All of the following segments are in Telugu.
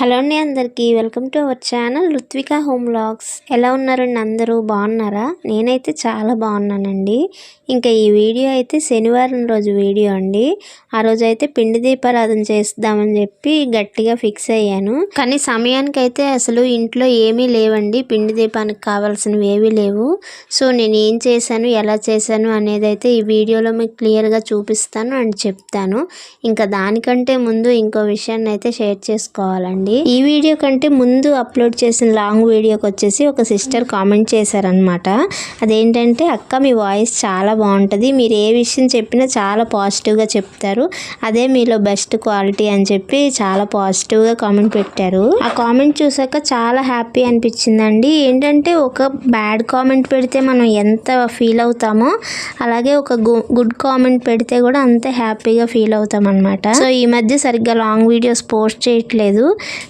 హలో అండి అందరికీ. Welcome to our channel Ruthvika home vlogs. ఎలా ఉన్నారండి అందరూ? బాగున్నారా? నేనైతే చాలా బాగున్నానండి. ఇంకా ఈ వీడియో అయితే శనివారం రోజు వీడియో అండి. ఆ రోజు అయితే పిండి దీపారాధన చేద్దామని చెప్పి గట్టిగా ఫిక్స్ అయ్యాను. కానీ సమయానికి అయితే అసలు ఇంట్లో ఏమీ లేవండి. పిండి దీపానికి కావాల్సినవి ఏమీ లేవు. సో నేను ఏం చేశాను? ఎలా చేశాను? అనేది అయితే ఈ వీడియోలో మీకు క్లియర్గా చూపిస్తాను అండ్ చెప్తాను. ఇంకా దానికంటే ముందు ఇంకో విషయాన్ని అయితే షేర్ చేసుకోవాలండి. ఈ వీడియో కంటే ముందు అప్లోడ్ చేసిన లాంగ్ వీడియోకి వచ్చేసి ఒక సిస్టర్ కామెంట్ చేశారనమాట అదేంటంటే అక్క మీ వాయిస్ చాలా బాగుంటుంది. మీరు ఏ విషయం చెప్పినా చాలా పాజిటివ్గా చెప్తారు. అదే మీలో బెస్ట్ క్వాలిటీ అని చెప్పి చాలా పాజిటివ్గా కామెంట్ పెట్టారు. ఆ కామెంట్ చూసాక చాలా హ్యాపీ అనిపించిందండి. ఏంటంటే ఒక బ్యాడ్ కామెంట్ పెడితే మనం ఎంత ఫీల్ అవుతామో అలాగే ఒక గుడ్ కామెంట్ పెడితే కూడా అంతే హ్యాపీగా ఫీల్ అవుతాం అనమాట సో ఈ మధ్య సరిగ్గా లాంగ్ వీడియోస్ పోస్ట్ చేయట్లేదు.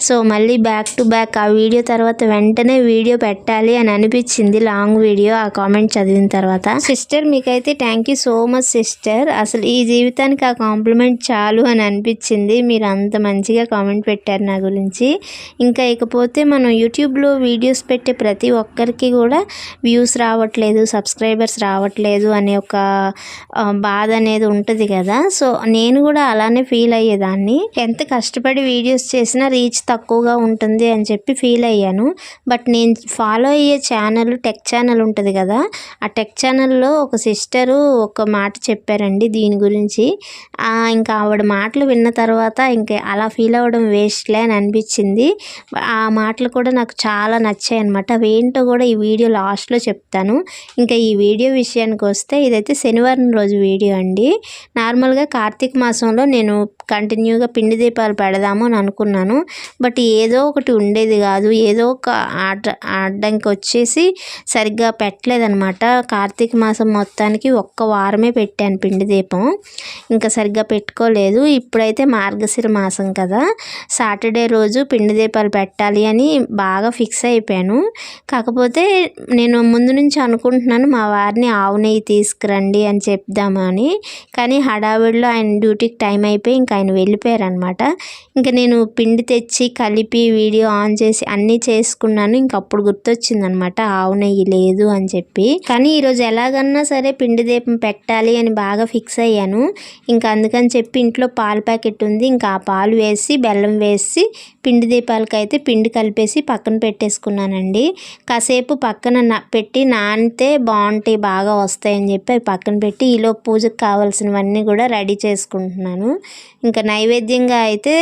సో మళ్ళీ బ్యాక్ టు బ్యాక్ ఆ వీడియో తర్వాత వెంటనే వీడియో పెట్టాలి అని అనిపించింది లాంగ్ వీడియో ఆ కామెంట్ చదివిన తర్వాత. సిస్టర్ మీకైతే thank you so much sister అసలు ఈ జీవితానికి ఆ కాంప్లిమెంట్ చాలు అని అనిపించింది. మీరు అంత మంచిగా కామెంట్ పెట్టారు నా గురించి. ఇంకా ఇకపోతే మనం యూట్యూబ్లో వీడియోస్ పెట్టే ప్రతి ఒక్కరికి కూడా వ్యూస్ రావట్లేదు సబ్స్క్రైబర్స్ రావట్లేదు అనే ఒక బాధ అనేది ఉంటుంది కదా. సో నేను కూడా అలానే ఫీల్ అయ్యేదాన్ని. ఎంత కష్టపడి వీడియోస్ చేసినా రీచ్ తక్కువగా ఉంటుంది అని చెప్పి ఫీల్ అయ్యాను. బట్ నేను ఫాలో అయ్యే ఛానల్ టెక్ ఛానల్ ఉంటుంది కదా ఆ టెక్ ఛానల్లో ఒక సిస్టరు ఒక మాట చెప్పారండి దీని గురించి. ఇంకా ఆవిడ మాటలు విన్న తర్వాత ఇంకా అలా ఫీల్ అవ్వడం వేస్ట్లే అని అనిపించింది. ఆ మాటలు కూడా నాకు చాలా నచ్చాయి అనమాట అవేంటో కూడా ఈ వీడియో లాస్ట్లో చెప్తాను. ఇంకా ఈ వీడియో విషయానికి వస్తే ఇదైతే శనివారం రోజు వీడియో అండి. నార్మల్గా కార్తీక మాసంలో నేను కంటిన్యూగా పిండి దీపాలు పెడదాము అని అనుకున్నాను. బట్ ఏదో ఒకటి ఉండేది కాదు. ఏదో ఒక ఆట ఆడడానికి వచ్చేసి సరిగ్గా పెట్టలేదనమాట కార్తీక మాసం మొత్తానికి ఒక్క వారమే పెట్టాను పిండి దీపం. ఇంకా సరిగ్గా పెట్టుకోలేదు. ఇప్పుడైతే మార్గశిర మాసం కదా. సాటర్డే రోజు పిండి దీపాలు పెట్టాలి అని బాగా ఫిక్స్ అయిపోయాను. కాకపోతే నేను ముందు నుంచి అనుకుంటున్నాను మా వారిని ఆవు నెయ్యి తీసుకురండి అని చెప్దామని కానీ హడావిడిలో ఆయన డ్యూటీకి టైం అయిపోయి ఇంకా ఆయన వెళ్ళిపోయారనమాట ఇంకా నేను పిండి తెచ్చి కలిపి వీడియో ఆన్ చేసి అన్నీ చేసుకున్నాను. ఇంకప్పుడు గుర్తొచ్చింది అనమాట ఆవు నెయ్యి లేదు అని చెప్పి. కానీ ఈరోజు ఎలాగన్నా సరే పిండి దీపం పెట్టాలి అని బాగా ఫిక్స్ అయ్యాను. ఇంకా అందుకని చెప్పి ఇంట్లో పాల ప్యాకెట్ ఉంది. ఇంకా ఆ పాలు వేసి బెల్లం వేసి పిండి దీపాలకి అయితే పిండి కలిపేసి పక్కన పెట్టేసుకున్నానండి. కాసేపు పక్కన పెట్టి నానితే బాగుంటాయి బాగా వస్తాయని చెప్పి అవి పక్కన పెట్టి ఈలో పూజకు కావాల్సినవన్నీ కూడా రెడీ చేసుకుంటున్నాను. ఇంకా నైవేద్యంగా అయితే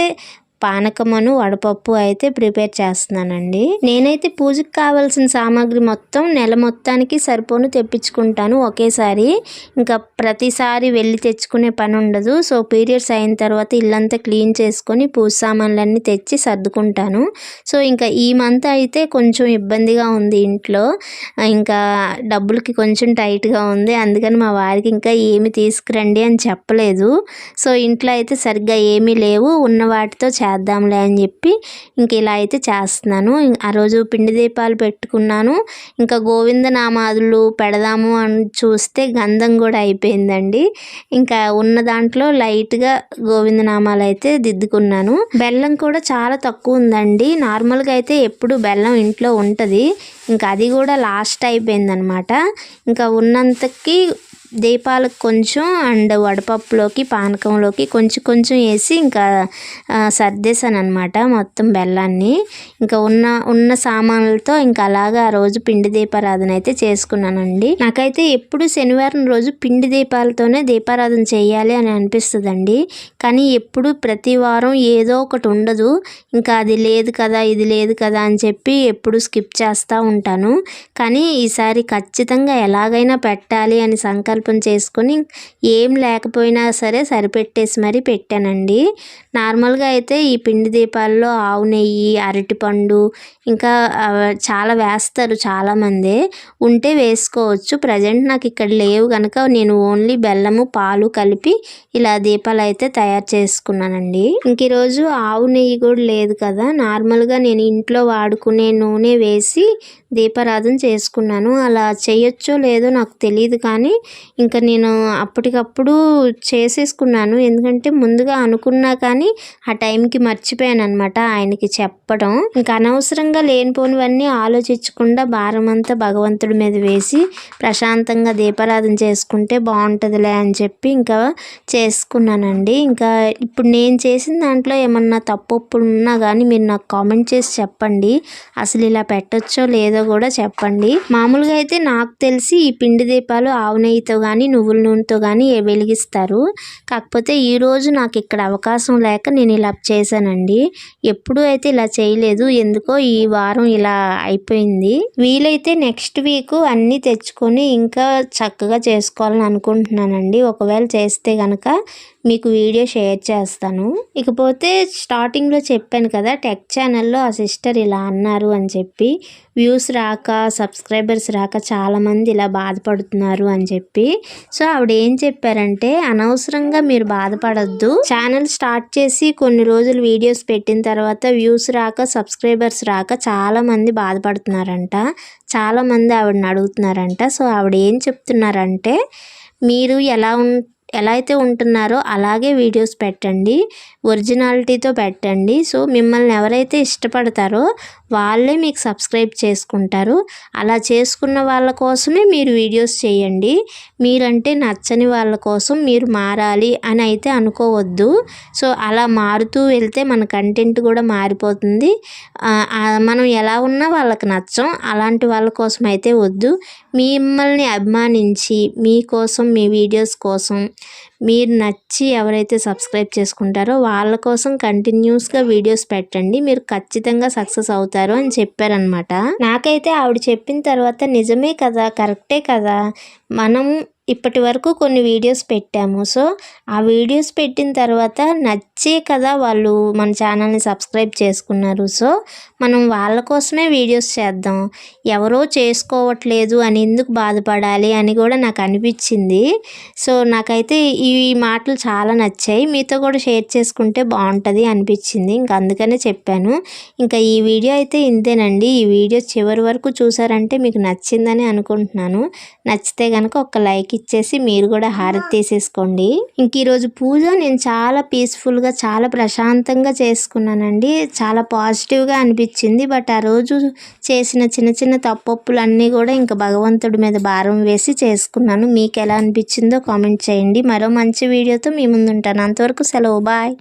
పానకమును వడపప్పు అయితే ప్రిపేర్ చేస్తున్నానండి. నేనైతే పూజకి కావాల్సిన సామాగ్రి మొత్తం నెల మొత్తానికి సరిపోను తెప్పించుకుంటాను ఒకేసారి. ఇంకా ప్రతిసారి వెళ్ళి తెచ్చుకునే పని ఉండదు. సో పీరియడ్స్ అయిన తర్వాత ఇల్లంతా క్లీన్ చేసుకొని పూజ సామాన్లన్నీ తెచ్చి సర్దుకుంటాను. సో ఇంకా ఈ మంత్ అయితే కొంచెం ఇబ్బందిగా ఉంది ఇంట్లో. ఇంకా డబ్బులకి కొంచెం టైట్గా ఉంది. అందుకని మా వారికి ఇంకా ఏమి తీసుకురండి అని చెప్పలేదు. సో ఇంట్లో అయితే సరిగ్గా ఏమీ లేవు. ఉన్న వాటితో చేద్దాంలే అని చెప్పి ఇంక ఇలా అయితే చేస్తున్నాను. ఆ రోజు పిండి దీపాలు పెట్టుకున్నాను. ఇంకా గోవింద నామాదులు పెడదాము అని చూస్తే గంధం కూడా అయిపోయిందండి. ఇంకా ఉన్న దాంట్లో లైట్గా గోవింద నామాలు అయితే దిద్దుకున్నాను. బెల్లం కూడా చాలా తక్కువ ఉందండి. నార్మల్గా అయితే ఎప్పుడు బెల్లం ఇంట్లో ఉంటుంది. ఇంకా అది కూడా లాస్ట్ అయిపోయిందనమాట. ఇంకా ఉన్నంతకి దీపాలకు కొంచెం అండ్ వడపప్పులోకి పానకంలోకి కొంచెం కొంచెం వేసి ఇంకా సర్దేశాను అనమాట మొత్తం బెల్లాన్ని. ఇంకా ఉన్న ఉన్న సామాన్లతో ఇంకా అలాగా ఆ రోజు పిండి దీపారాధన అయితే చేసుకున్నానండి. నాకైతే ఎప్పుడు శనివారం రోజు పిండి దీపాలతోనే దీపారాధన చేయాలి అని అనిపిస్తుందండి. కానీ ఎప్పుడు ప్రతి వారం ఏదో ఒకటి ఉండదు. ఇంకా అది లేదు కదా ఇది లేదు కదా అని చెప్పి ఎప్పుడు స్కిప్ చేస్తూ ఉంటాను. కానీ ఈసారి ఖచ్చితంగా ఎలాగైనా పెట్టాలి అని సంకల్పం సంకల్పం చేసుకొని ఏం లేకపోయినా సరే సరిపెట్టేసి మరీ పెట్టానండి. నార్మల్గా అయితే ఈ పిండి దీపాల్లో ఆవు నెయ్యి అరటిపండు ఇంకా చాలా వేస్తారు చాలామంది. ఉంటే వేసుకోవచ్చు. ప్రజెంట్ నాకు ఇక్కడ లేవు కనుక నేను ఓన్లీ బెల్లము పాలు కలిపి ఇలా దీపాలు అయితే తయారు చేసుకున్నానండి. ఇంక ఈరోజు ఆవు నెయ్యి కూడా లేదు కదా. నార్మల్గా నేను ఇంట్లో వాడుకునే నూనె వేసి దీపారాధన చేసుకున్నాను. అలా చేయొచ్చో లేదో నాకు తెలియదు కానీ ఇంకా నేను అప్పటికప్పుడు చేసేసుకున్నాను. ఎందుకంటే ముందుగా అనుకున్నా కానీ ఆ టైంకి మర్చిపోయాను అనమాట ఆయనకి చెప్పడం. ఇంకా అనవసరంగా లేనిపోనివన్నీ ఆలోచించకుండా భారం అంతా భగవంతుడి మీద వేసి ప్రశాంతంగా దీపారాధన చేసుకుంటే బాగుంటుందిలే అని చెప్పి ఇంకా చేసుకున్నానండి. ఇంకా ఇప్పుడు నేను చేసిన దాంట్లో ఏమన్నా తప్పు ఉన్నా కానీ మీరు నాకు కామెంట్ చేసి చెప్పండి. అసలు ఇలా పెట్టచ్చో లేదో కూడా చెప్పండి. మామూలుగా అయితే నాకు తెలిసి ఈ పిండి దీపాలు ఆవు నెయ్యితో కానీ నువ్వుల నూనెతో కానీ వెలిగిస్తారు. కాకపోతే ఈరోజు నాకు ఇక్కడ అవకాశం లేక నేను ఇలా చేశానండి. ఎప్పుడూ అయితే ఇలా చేయలేదు. ఎందుకో ఈ వారం ఇలా అయిపోయింది. వీలైతే నెక్స్ట్ వీక్ అన్నీ తెచ్చుకొని ఇంకా చక్కగా చేసుకోవాలని అనుకుంటున్నానండి. ఒకవేళ చేస్తే కనుక మీకు వీడియో షేర్ చేస్తాను. ఇకపోతే స్టార్టింగ్లో చెప్పాను కదా టెక్ ఛానల్లో ఆ సిస్టర్ ఇలా అన్నారు అని చెప్పి వ్యూస్ రాక సబ్స్క్రైబర్స్ రాక చాలామంది ఇలా బాధపడుతున్నారు అని చెప్పి. సో ఆవిడ ఏం చెప్పారంటే అనవసరంగా మీరు బాధపడద్దు. ఛానల్ స్టార్ట్ చేసి కొన్ని రోజులు వీడియోస్ పెట్టిన తర్వాత వ్యూస్ రాక సబ్స్క్రైబర్స్ రాక చాలామంది బాధపడుతున్నారంట. చాలామంది ఆవిడని అడుగుతున్నారంట. సో ఆవిడ ఏం చెప్తున్నారంటే మీరు ఎలా ఉం ఎలా అయితే ఉంటున్నారో అలాగే వీడియోస్ పెట్టండి. ఒరిజినాలిటీతో పెట్టండి. సో మిమ్మల్ని ఎవరైతే ఇష్టపడతారో వాళ్ళే మీకు సబ్స్క్రైబ్ చేసుకుంటారు. అలా చేసుకున్న వాళ్ళ కోసమే మీరు వీడియోస్ చేయండి. మీరంటే నచ్చని వాళ్ళ కోసం మీరు మారాలి అని అయితే అనుకోవద్దు. సో అలా మారుతూ వెళ్తే మన కంటెంట్ కూడా మారిపోతుంది. మనం ఎలా ఉన్నా వాళ్ళకి నచ్చం. అలాంటి వాళ్ళ కోసం అయితే వద్దు. మిమ్మల్ని అభిమానించి మీకోసం మీ వీడియోస్ కోసం మీరు నచ్చి ఎవరైతే సబ్స్క్రైబ్ చేసుకుంటారో వాళ్ళ కోసం కంటిన్యూస్గా వీడియోస్ పెట్టండి. మీరు ఖచ్చితంగా సక్సెస్ అవుతారు అని చెప్పారనమాట నాకైతే ఆవిడ చెప్పిన తర్వాత నిజమే కదా కరెక్టే కదా. మనం ఇప్పటి వరకు కొన్ని వీడియోస్ పెట్టాము. సో ఆ వీడియోస్ పెట్టిన తర్వాత నచ్చే కదా వాళ్ళు మన ఛానల్ని సబ్స్క్రైబ్ చేసుకున్నారు. సో మనం వాళ్ళ కోసమే వీడియోస్ చేద్దాం. ఎవరో చేసుకోవట్లేదు అని ఎందుకు బాధపడాలి అని కూడా నాకు అనిపించింది. సో నాకైతే ఈ మాటలు చాలా నచ్చాయి. మీతో కూడా షేర్ చేసుకుంటే బాగుంటుంది అనిపించింది. ఇంకా అందుకనే చెప్పాను. ఇంకా ఈ వీడియో అయితే ఇంతేనండి. ఈ వీడియో చివరి వరకు చూసారంటే మీకు నచ్చిందని అనుకుంటున్నాను. నచ్చితే కనుక ఒక లైక్ ఇచ్చేసి మీరు కూడా హారతి తీసేసుకోండి. ఇంక ఈరోజు పూజ నేను చాలా పీస్ఫుల్గా చాలా ప్రశాంతంగా చేసుకున్నానండి. చాలా పాజిటివ్గా అనిపించింది. బట్ ఆ రోజు చేసిన చిన్న చిన్న తప్పొప్పులు అన్నీ కూడా ఇంకా భగవంతుడి మీద భారం వేసి చేసుకున్నాను. మీకు ఎలా అనిపించిందో కామెంట్ చేయండి. మరో మంచి వీడియోతో మీ ముందుంటాను. అంతవరకు సెలవు. బాయ్